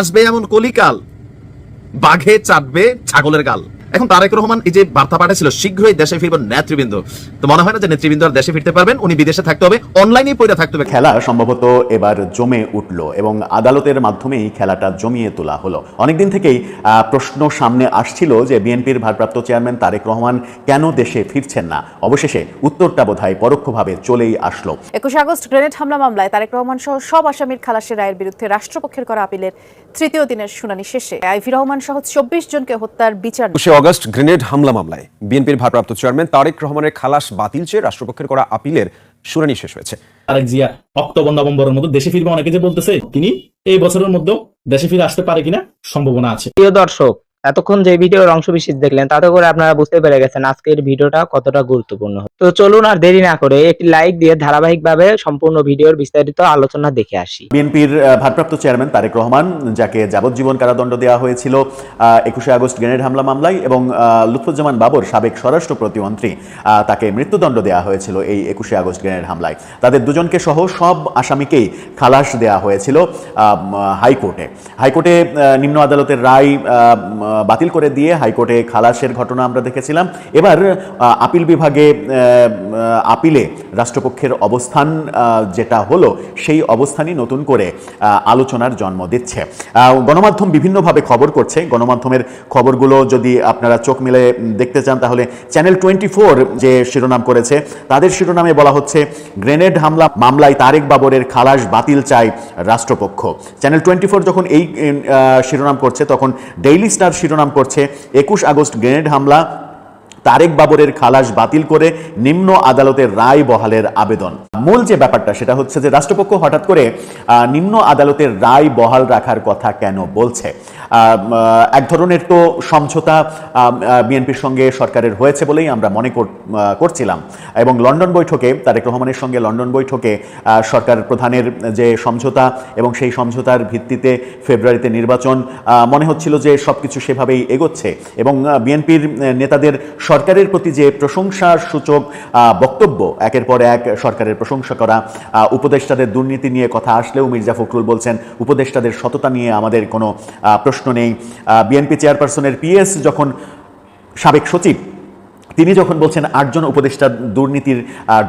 আসবে এমন কলিকাল বাঘে চাটবে ছাগলের গাল। এখন তারেক রহমান এই যে বার্তা পাঠাচ্ছিল শীঘ্রই দেশে ফিরবেন নেতৃবৃন্দ। তো মনে হয় না যে নেতৃবৃন্দ আর দেশে ফিরতে পারবেন? উনি বিদেশে থাকতে হবে অনলাইনে পড়ে থাকতে হবে। খেলা সম্ভবত এবার জমে উঠল এবং আদালতের মাধ্যমেই খেলাটা জমিয়ে তোলা হলো। অনেকদিন থেকেই প্রশ্ন সামনে আসছিল যে বিএনপির ভারপ্রাপ্ত চেয়ারম্যান তারেক রহমান কেন দেশে ফিরছেন না? অবশেষে উত্তরটা বোধহয় পরোক্ষভাবে চলেই আসলো। একুশে আগস্ট গ্রেনেড হামলা মামলায় তারেক রহমান সহ সব আসামির খালাসের রায়ের বিরুদ্ধে রাষ্ট্রপক্ষের করা আপিলের তৃতীয় দিনের শুনানি শেষে। আইভি রহমান সহ চব্বিশ জনকে হত্যার বিচার অগস্ট গ্রেনেড হামলা মামলায়। বিএনপির ভারপ্রাপ্ত চেয়ারম্যান তারেক রহমানের খালাস বাতিল চেয়ে রাষ্ট্রপক্ষের করা আপিলের শুনানি শেষ হয়েছে। তারেক জিয়া অক্টোবর নভেম্বরের মধ্যে দেশে ফিরবে অনেকে যে বলতেছে তিনি এই বছরের মধ্যে দেশে ফিরে আসতে পারে কিনা সম্ভাবনা আছে। প্রিয় দর্শক এতক্ষণ যে ভিডিওর অংশ বিশেষ দেখলেন, তাতে করে আপনারা বুঝতে পেরে গেছেন আজকের ভিডিওটা কতটা গুরুত্বপূর্ণ। তো চলুন আর দেরি না করে একটি লাইক দিয়ে ধারাবাহিকভাবে সম্পূর্ণ ভিডিওর বিস্তারিত আলোচনা দেখে আসি। বিএনপির ভারপ্রাপ্ত চেয়ারম্যান তারেক রহমান, যাকে যাবজ্জীবন কারাদণ্ড দেওয়া হয়েছিল একুশে আগস্ট গ্রেনেড হামলা মামলায় এবং লুৎফুজ্জামান বাবর সাবেক স্বরাষ্ট্র প্রতিমন্ত্রী তাকে মৃত্যুদণ্ড দেওয়া হয়েছিল এই একুশে আগস্ট গ্রেনেড হামলায়। তাদের দুজনকে সহ সব আসামিকেই খালাস দেওয়া হয়েছিল হাইকোর্টে। হাইকোর্টে নিম্ন আদালতের রায় বাতিল করে দিয়ে হাইকোর্টে খালাসের ঘটনা আমরা দেখেছিলাম। এবার আপিল বিভাগে আপিলে রাষ্ট্রপক্ষের অবস্থান যেটা হলো, সেই অবস্থানই নতুন করে আলোচনার জন্ম দিচ্ছে। গণমাধ্যম বিভিন্নভাবে খবর করছে। গণমাধ্যমের খবরগুলো যদি আপনারা চোখ মেলে দেখতে চান, তাহলে চ্যানেল টোয়েন্টি ফোর যে শিরোনাম করেছে, তাদের শিরোনামে বলা হচ্ছে, গ্রেনেড হামলা, মামলায় তারেক বাবরের খালাস বাতিল চায় রাষ্ট্রপক্ষ। চ্যানেল টোয়েন্টি ফোর যখন এই শিরোনাম করছে, তখন ডেইলি স্টার শিরোনাম করছে। একুশ আগস্ট গ্রেনেড হামলা তারেক বাবরের খালাস বাতিল করে নিম্ন আদালতের রায় বহালের আবেদন। মূল যে ব্যাপারটা, সেটা হচ্ছে যে রাষ্ট্রপক্ষ হঠাৎ করে নিম্ন আদালতের রায় বহাল রাখার কথা কেন বলছে? এক ধরনের তো সমঝোতা বিএনপির সঙ্গে সরকারের হয়েছে বলেই আমরা মনে করছিলাম। এবং লন্ডন বৈঠকে, তারেক রহমানের সঙ্গে লন্ডন বৈঠকে সরকার প্রধানের যে সমঝোতা এবং সেই সমঝোতার ভিত্তিতে ফেব্রুয়ারিতে নির্বাচন মনে হচ্ছিল যে সবকিছু সেভাবেই এগোচ্ছে। এবং বিএনপির নেতাদের সরকারের প্রতি যে প্রশংসার সূচক বক্তব্য, একের পর এক সরকারের প্রশংসা করা উপদেষ্টাদের দুর্নীতি নিয়ে কথা আসলেও মির্জা ফখরুল বলছেন, উপদেষ্টাদের সততা নিয়ে আমাদের কোনো প্রশ্ন নেই। বিএনপি চেয়ারপারসনের পিএস যখন সাবেক সচিব, তিনি যখন বলছেন আটজন উপদেষ্টা দুর্নীতির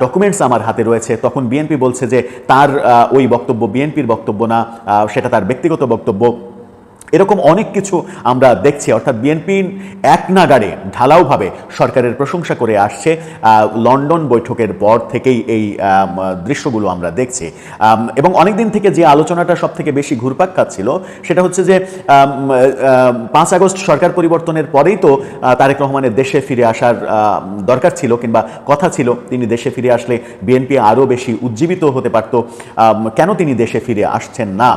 ডকুমেন্টস আমার হাতে রয়েছে, তখন বিএনপি বলছে যে তার ওই বক্তব্য বিএনপির বক্তব্য না সেটা তার ব্যক্তিগত বক্তব্য। এরকম অনেক কিছু আমরা দেখছি। অর্থাৎ বিএনপি এক নাগাড়ে ঢালাওভাবে সরকারের প্রশংসা করে আসছে। লন্ডন বৈঠকের পর থেকেই এই দৃশ্যগুলো আমরা দেখছি। এবং অনেক দিন থেকে যে আলোচনাটা সব থেকে বেশি ঘুরপাক খাচ্ছিল সেটা হচ্ছে যে পাঁচ আগস্ট সরকার পরিবর্তনের পরেই তো তারেক রহমানের দেশে ফিরে আসার দরকার ছিল কিংবা কথা ছিল। তিনি দেশে ফিরে আসলে বিএনপি আরও বেশি উজ্জীবিত হতে পারত। কেন তিনি দেশে ফিরে আসছেন না?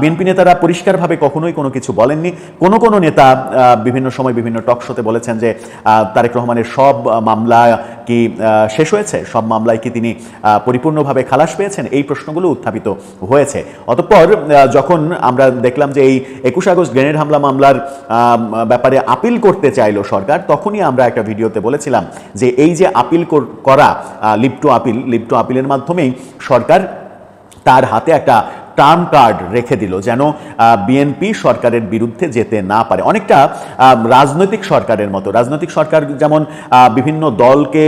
বিএনপি নেতারা পরিষ্কারভাবে কখনোই কোনো কিছু বলেননি। কোনো কোনো নেতা বিভিন্ন সময় বিভিন্ন টক শোতে বলেছেন যে তারেক রহমানের সব মামলা কি শেষ হয়েছে? সব মামলায় কি তিনি পরিপূর্ণভাবে খালাস পেয়েছেন? এই প্রশ্নগুলো উত্থাপিত হয়েছে। অতঃপর যখন আমরা দেখলাম যে এই একুশ আগস্ট গ্রেনেড হামলা মামলার ব্যাপারে আপিল করতে চাইলো সরকার, তখনই আমরা একটা ভিডিওতে বলেছিলাম যে এই যে আপিল করা leap to appeal leap to আপিলের মাধ্যমেই সরকার তার হাতে একটা টার্ম কার্ড রেখে দিল যেন বিএনপি সরকারের বিরুদ্ধে যেতে না পারে। অনেকটা রাজনৈতিক সরকারের মতো। রাজনৈতিক সরকার যেমন বিভিন্ন দলকে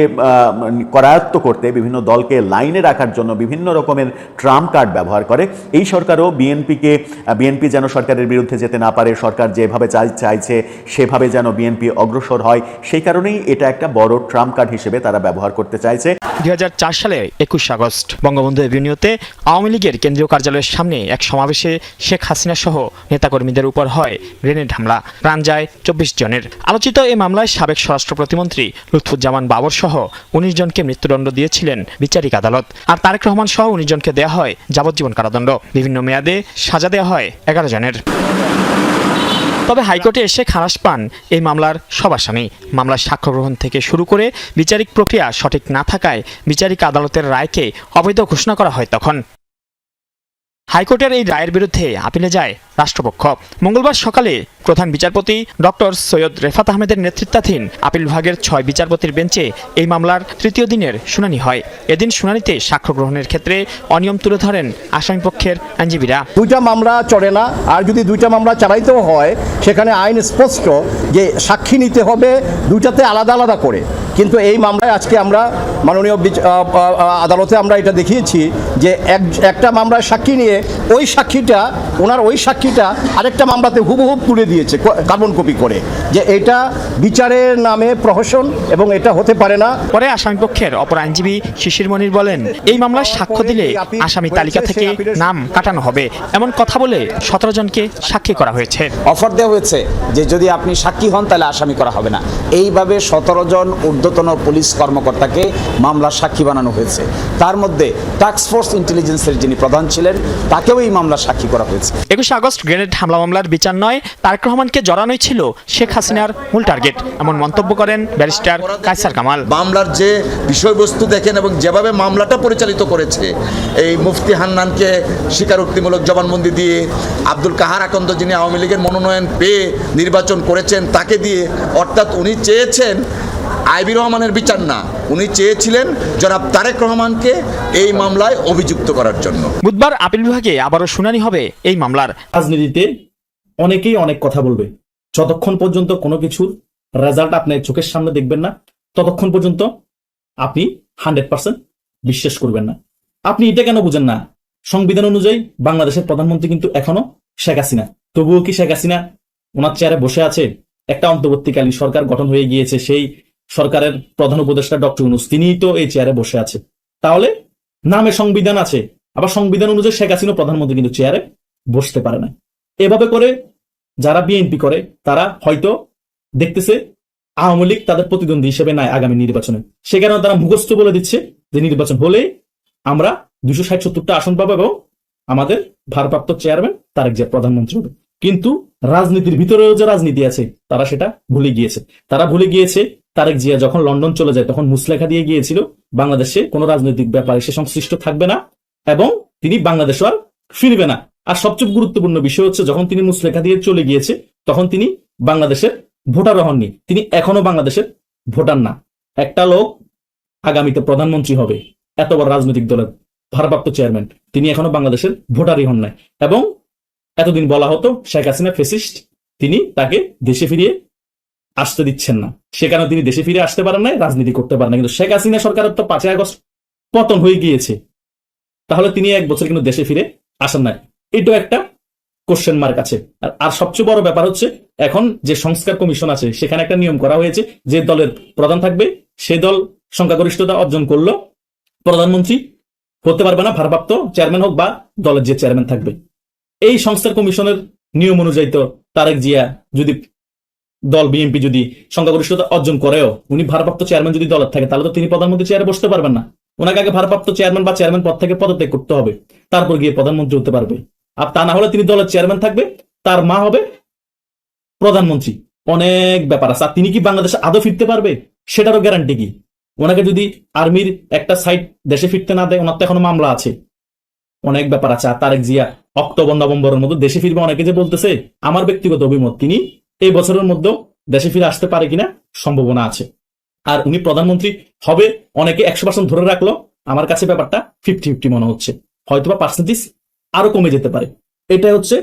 করায়ত্ত করতে, বিভিন্ন দলকে লাইনে রাখার জন্য বিভিন্ন রকমের ট্রাম্প কার্ড ব্যবহার করে, এই সরকারও বিএনপিকে বিএনপি যেন সরকারের বিরুদ্ধে যেতে না পারে, সরকার যেভাবে চাই, চাইছে, সেভাবে যেন বিএনপি অগ্রসর হয়, সেই কারণেই এটা একটা বড় ট্রাম্প কার্ড হিসেবে তারা ব্যবহার করতে চাইছে। দু হাজার চার সালে একুশ আগস্ট, বঙ্গবন্ধু এভিনিউতে আওয়ামী লীগের কেন্দ্রীয় কার্যালয়ের সামনে এক সমাবেশে শেখ হাসিনা সহ নেতাকর্মীদের উপর হয় গ্রেনেড হামলা। প্রাণ যায় চব্বিশ জনের। আলোচিত এই মামলায় সাবেক স্বরাষ্ট্র প্রতিমন্ত্রী লুৎফুজ্জামান বাবর সহ উনিশ জনকে মৃত্যুদণ্ড দিয়েছিলেন বিচারিক আদালত। আর তারেক রহমান সহ উনিশ জনকে দেওয়া হয় যাবজ্জীবন কারাদণ্ড। বিভিন্ন মেয়াদে সাজা দেওয়া হয় এগারো জনের। তবে হাইকোর্টে এসে খালাস পান এই মামলার সব আসামি। মামলার সাক্ষ্য গ্রহণ থেকে শুরু করে বিচারিক প্রক্রিয়া সঠিক না থাকায় বিচারিক আদালতের রায়কে অবৈধ ঘোষণা করা হয় তখন। হাইকোর্টের এই রায়ের বিরুদ্ধে আপিলে যায় রাষ্ট্রপক্ষ। মঙ্গলবার সকালে প্রধান বিচারপতি ডক্টর সৈয়দ রেফাত আহমেদের নেতৃত্বাধীন আপিল বিভাগের ছয় বিচারপতির বেঞ্চে এই মামলার তৃতীয় দিনের শুনানি হয়। এদিন শুনানিতে সাক্ষ্য গ্রহণের ক্ষেত্রে অনিয়ম তুলে ধরেন আসামিপক্ষের আইনজীবীরা। দুইটা মামলা চড়ে না, আর যদি দুইটা মামলা চালাইতেও হয়, সেখানে আইন স্পষ্ট যে সাক্ষী নিতে হবে, দুইটাতে আলাদা আলাদা করে। কিন্তু এই মামলায় আজকে আমরা মাননীয় আদালতে আমরা এটা দেখিয়েছি যে এক একটা মামলায় সাক্ষী নিয়ে ওই সাক্ষীটা ওনার ওই সাক্ষীটা আরেকটা মামলাতে হুবহুব তুলে দিয়েছে কার্বন কপি করে যে এটা বিচারের নামে প্রহসন এবং এটা হতে পারে না। পরে আসামিপক্ষের অপর আইনজীবী শিশির মনির বলেন এই মামলায় সাক্ষ্য দিলে আসামি তালিকা থেকে নাম কাটানো হবে। এমন কথা বলে সতেরো জনকে সাক্ষী করা হয়েছে। অফার দেওয়া হয়েছে যে যদি আপনি সাক্ষী হন তাহলে আসামি করা হবে না। এইভাবে সতেরো জন ঊর্ধ্বতন পুলিশ কর্মকর্তাকে মামলার সাক্ষী বানানো হয়েছে। তার মধ্যে টাস্কফোর্স ইন্টেলিজেন্সের যিনি প্রধান ছিলেন তাকেও এই মামলার সাক্ষী করা হয়েছে। একুশে আগস্ট গ্রেনেড হামলা মামলার বিচার নয় তারেক রহমানকে জড়ানোই ছিল শেখ হাসিনার মূল টার্গেট এমন মন্তব্য করেন ব্যারিস্টার কায়সার কামাল। মামলার যে বিষয়বস্তু দেখেন এবং যেভাবে মামলাটা পরিচালিত করেছে এই মুফতি হান্নানকে স্বীকারোক্তিমূলক জবানবন্দি দিয়ে আব্দুল কাহার আকন্দ যিনি আওয়ামী লীগের মনোনয়ন পেয়ে নির্বাচন করেছেন তাকে দিয়ে অর্থাৎ উনি চেয়েছেন আইবি রহমানের বিচার না। উনি চেয়েছিলেন জনাব তারেক রহমানকে এই মামলায় অভিযুক্ত করার জন্য। বুধবার আপিল বিভাগে আবারও শুনানি হবে এই মামলার। রাজনীতিতে অনেকেই অনেক কথা বলবে। যতক্ষণ পর্যন্ত কোনো কিছুর রেজাল্ট আপনি চোখের সামনে দেখবেন না ততক্ষণ পর্যন্ত আপনি হান্ড্রেড পার্সেন্ট বিশ্বাস করবেন না। আপনি এটা কেন বুঝেন না? সংবিধান অনুযায়ী বাংলাদেশের প্রধানমন্ত্রী কিন্তু এখনও শেখ হাসিনা। তবুও কি শেখ হাসিনা ওনার চেয়ারে বসে আছে? একটা অন্তর্বর্তীকালীন সরকার গঠন হয়ে গিয়েছে সেই সরকারের প্রধান উপদেষ্টা ডক্টর ইউনুস, তিনিই তো এই চেয়ারে বসে আছে। তাহলে নামে সংবিধান আছে, আবার সংবিধান অনুযায়ী শেখ হাসিনা প্রধানমন্ত্রী কিন্তু চেয়ারে বসতে পারে না। এভাবে করে যারা বিএনপি করে, তারা হয়তো দেখতেছে আওয়ামী লীগ তাদের প্রতিদ্বন্দ্বী হিসেবে নাই আগামী নির্বাচনে। সে কারণে তারা মুখস্থ বলে দিচ্ছে যে নির্বাচন হলে আমরা দুশো ষাট সত্তরটা আসন পাবো এবং আমাদের ভারপ্রাপ্ত চেয়ারম্যান তারেক জিয়া প্রধানমন্ত্রী হবে। কিন্তু রাজনীতির ভিতরেও যে রাজনীতি আছে, তারা সেটা ভুলে গিয়েছে। তারা ভুলে গিয়েছে তারেক জিয়া যখন লন্ডন চলে যায়, তখন মুসলেখা দিয়ে গিয়েছিল বাংলাদেশে। কোনো রাজনৈতিক ব্যাপারে সে সংশ্লিষ্ট থাকবে না এবং তিনি বাংলাদেশ আর ফিরবে না। আর সবচেয়ে গুরুত্বপূর্ণ বিষয় হচ্ছে, যখন তিনি মুসলেখা দিয়ে চলে গিয়েছে, তখন তিনি বাংলাদেশের ভোটার হননি। তিনি এখনও বাংলাদেশের ভোটার না। একটা লোক আগামীতে প্রধানমন্ত্রী হবে। এত বড় রাজনৈতিক দলের ভারপ্রাপ্ত চেয়ারম্যান। তিনি এখনও বাংলাদেশের ভোটারই হন নাই। এবং এতদিন বলা হতো, শেখ হাসিনা ফেসিস্ট। তিনি তাকে দেশে ফিরিয়ে আসতে দিচ্ছেন না। সে কারণে তিনি দেশে ফিরে আসতে পারেন নাই, রাজনীতি করতে পারেন না কিন্তু শেখ হাসিনা সরকারের তো পাঁচই আগস্ট পতন হয়ে গিয়েছে। তাহলে তিনি এক বছর কিন্তু দেশে ফিরে আসেন নাই। এটাও একটা কোশ্চেন মার্ক আছে। আর আর সবচেয়ে বড় ব্যাপার হচ্ছে, এখন যে সংস্কার কমিশন আছে, সেখানে একটা নিয়ম করা হয়েছে, যে দলের প্রধান থাকবে, সে দল সংখ্যাগরিষ্ঠতা অর্জন করল, প্রধানমন্ত্রী হতে পারবে না, ভারপ্রাপ্ত চেয়ারম্যান হোক বা দলের যে চেয়ারম্যান থাকবে। এই সংস্কার কমিশনের নিয়ম অনুযায়ী তো তারেক জিয়া যদি দল বিএনপি যদি সংখ্যাগরিষ্ঠতা অর্জন করেও, উনি ভারপ্রাপ্ত চেয়ারম্যান যদি দলের থাকে, তাহলে তো তিনি প্রধানমন্ত্রী চেয়ারে বসতে পারবেন না। ওনাকে আগে ভারপ্রাপ্ত চেয়ারম্যান বা চেয়ারম্যান পদ থেকে পদত্যাগ করতে হবে। তারপর গিয়ে প্রধানমন্ত্রী হতে পারবে। আর তা না হলে তিনি দলের চেয়ারম্যান থাকবে, তার মা হবে প্রধানমন্ত্রী। অনেক ব্যাপার আছে। আর তিনি কি বাংলাদেশে আদৌ ফিরতে পারবে? সেটারও গ্যারান্টি কি? ওনাকে যদি আর্মির একটা সাইড দেশে ফিরতে না দেয়, ওনার তো এখনও মামলা আছে। অনেক ব্যাপার আছে। আর তারেক জিয়া অক্টোবর, নভেম্বরের মতো দেশে ফিরবে অনেকে যে বলতেছে, আমার ব্যক্তিগত অভিমত, তিনি এই বছরের মধ্যেও দেশে ফিরে আসতে পারে কিনা সম্ভাবনা আছে। আর উনি প্রধানমন্ত্রী হবে অনেকে একশো পার্সেন্ট ধরে রাখল, আমার কাছে ব্যাপারটা ফিফটি ফিফটি মনে হচ্ছে। হয়তোবা পার্সেন্টেজ আরও কমে যেতে পারে। এটাই হচ্ছে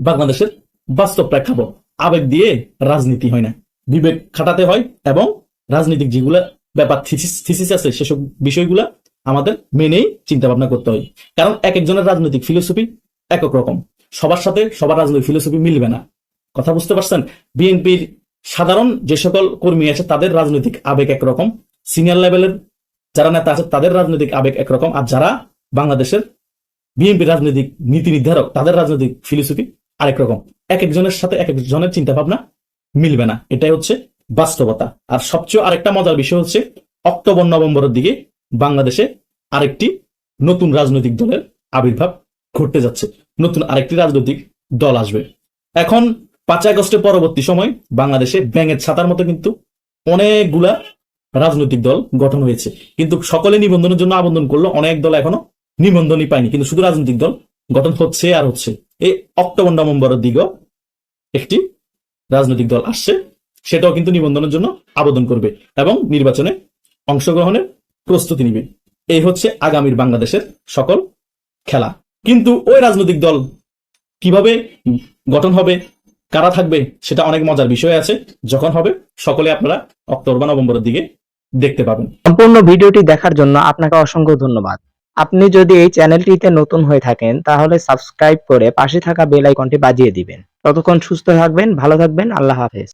বাংলাদেশের বাস্তব প্রেক্ষাপট। আবেগ দিয়ে রাজনীতি হয় না। বিবেক খাটাতে হয় এবং রাজনীতিক যেগুলা ব্যাপার থিসিস থিসিস আছে, সেসব বিষয়গুলা আমাদের মেনেই চিন্তা ভাবনা করতে হয়। কারণ এক একজনের রাজনৈতিক ফিলোসফি একক রকম। সবার সাথে সবার রাজনৈতিক ফিলোসফি মিলবে না। কথা বুঝতে পারছেন? বিএনপির সাধারণ যে সকল কর্মী আছে, তাদের রাজনৈতিক আবেগ একরকম। সিনিয়র লেভেলের যারা নেতা আছে, তাদের রাজনৈতিক আবেগ একরকম। আর যারা বাংলাদেশের বিএনপি রাজনৈতিক নীতি নির্ধারক, তাদের রাজনৈতিক ফিলোসফি আরেক রকম এক একজনের সাথে এক একজনের চিন্তা ভাবনা মিলবে না। এটাই হচ্ছে বাস্তবতা। আর সবচেয়ে আরেকটা মজার বিষয় হচ্ছে, অক্টোবর, নভেম্বরের দিকে বাংলাদেশে আরেকটি নতুন রাজনৈতিক দলের আবির্ভাব ঘটতে যাচ্ছে। নতুন আরেকটি রাজনৈতিক দল আসবে। এখন পাঁচ আগস্টের পরবর্তী সময় বাংলাদেশে ব্যাঙের ছাতার মতো কিন্তু অনেকগুলা রাজনৈতিক দল গঠন হয়েছে। কিন্তু সকলে নিবন্ধনের জন্য আবেদন করল, অনেক দল এখনও নিবন্ধনই পায়নি। কিন্তু শুধু রাজনৈতিক দল গঠন হচ্ছে আর হচ্ছে। এই অক্টোবর, নভেম্বরের দিকেও একটি রাজনৈতিক দল আসছে, সেটাও কিন্তু নিবন্ধনের জন্য আবেদন করবে এবং নির্বাচনে অংশগ্রহণের প্রস্তুতি নিবে। এই হচ্ছে আগামীর বাংলাদেশের সকল খেলা। কিন্তু ওই রাজনৈতিক দল কীভাবে গঠন হবে কারা থাকবে সেটা অনেক মজার বিষয় আছে। যখন হবে, সকলে আপনারা অক্টোবর বা নভেম্বরের দিকে দেখতে পাবেন। সম্পূর্ণ ভিডিওটি দেখার জন্য আপনাকে অসংখ্য ধন্যবাদ। আপনি যদি এই চ্যানেলটিতে নতুন হয়ে থাকেন, তাহলে সাবস্ক্রাইব করে পাশে থাকা বেল আইকনটি বাজিয়ে দিবেন। ততক্ষণ সুস্থ থাকবেন, ভালো থাকবেন, আল্লাহ হাফেজ।